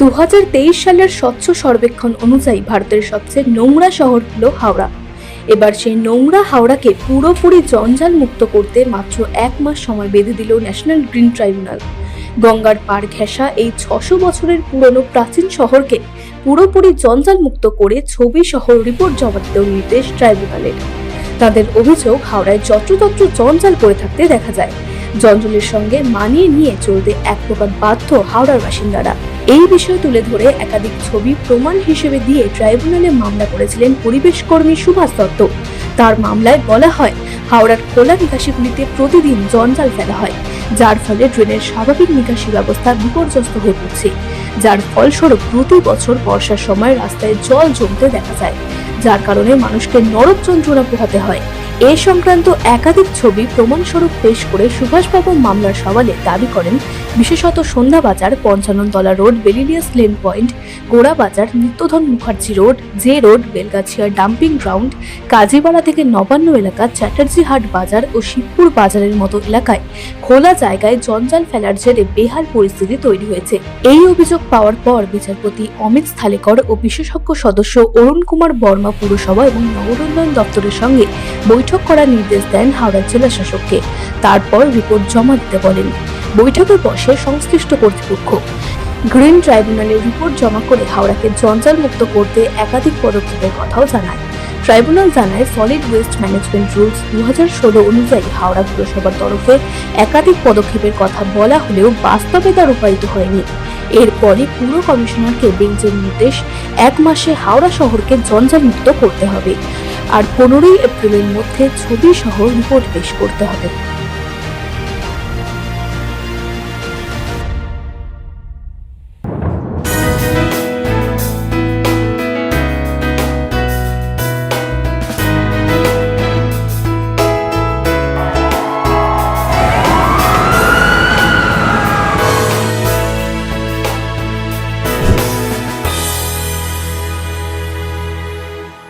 দু হাজার তেইশ সালের স্বচ্ছ সর্বেক্ষণ অনুযায়ী ভারতের সবচেয়ে নোংরা শহর হল হাওড়া। এবার সেই নোংরা হাওড়াকে পুরোপুরি জঞ্জাল মুক্ত করতে মাত্র এক মাস সময় বেঁধে দিল ন্যাশনাল গ্রিন ট্রাইব্যুনাল। গঙ্গার পার ঘেঁষা এই ছশো বছরের পুরনো প্রাচীন শহরকে পুরোপুরি জঞ্জাল মুক্ত করে ছবি সহ রিপোর্ট জমা দিতেও নির্দেশ ট্রাইব্যুনালের তাদের অভিযোগ, হাওড়ায় যত্রতত্র জঞ্জাল পড়ে থাকতে দেখা যায়। জঞ্জলের সঙ্গে মানিয়ে নিয়ে চলতে এক প্রকার বাধ্য হাওড়ার বাসিন্দারা। এই বিষয় তুলে ধরে একাধিক ছবি প্রমাণ হিসেবে দিয়ে ট্রাইব্যুনালে মামলা করেছিলেন পরিবেশ কর্মী সুভাষ দত্ত। তার মামলায় বলা হয়, হাওড়ার খোলা নিকাশিগুলিতে প্রতিদিন জঞ্জাল ফেলা হয়, যার ফলে ড্রেনের স্বাভাবিক নিকাশি ব্যবস্থা বিপর্যস্ত হয়ে পড়ছে। যার ফলস্বরূপ প্রতি বছর বর্ষার সময় রাস্তায় জল জমতে দেখা যায়, যার কারণে মানুষকে নরক যন্ত্রণা পোহাতে হয়। এ সংক্রান্ত একাধিক ছবি প্রমাণস্বরূপ পেশ করে সুভাষবাবু মামলার সওয়ালে দাবি করেন বিশেষত Sandhya Bazar Panchanantala road, Belilious lane point Gora Bazar Nityadhan Mukherjee road, J road, Belgachia dumping ground, Kazipara থেকে নবান্ন এলাকা, চ্যাটার্জি হাট বাজার ও শিবপুর বাজারের মতো এলাকায় খোলা জায়গায় জঞ্জাল ফেলার জেরে বেহাল পরিস্থিতি তৈরি হয়েছে। এই অভিযোগ পাওয়ার পর বিচারপতি অমিত স্থালেকর ও বিশেষজ্ঞ সদস্য অরুণ কুমার বর্মা পুরসভা এবং নগর উন্নয়ন দপ্তরের সঙ্গে বৈঠক করার নির্দেশ দেন হাওড়া জেলা শাসককে। তারপর রিপোর্ট জমা দিতে বলেন। বৈঠকে বসে সংশ্লিষ্ট কর্তৃপক্ষ গ্রিন ট্রাইব্যুনালে রিপোর্ট জমা করে হাওড়াকে জঞ্জাল মুক্ত করতে একাধিক পদক্ষেপের কথাও জানায়। ট্রাইব্যুনাল জানায় সলিড ওয়েস্ট ম্যানেজমেন্ট রুলস দু হাজার ষোলো অনুযায়ী হাওড়া পুরসভার তরফে একাধিক পদক্ষেপের কথা বলা হলেও বাস্তবে তা রূপায়িত হয়নি। এরপরে পুর কমিশনারকে বেঞ্চের নির্দেশ, এক মাসে হাওড়া শহরকে জঞ্জাল মুক্ত করতে হবে। আর পনেরোই এপ্রিলের মধ্যে ছবি সহ রিপোর্ট পেশ করতে হবে।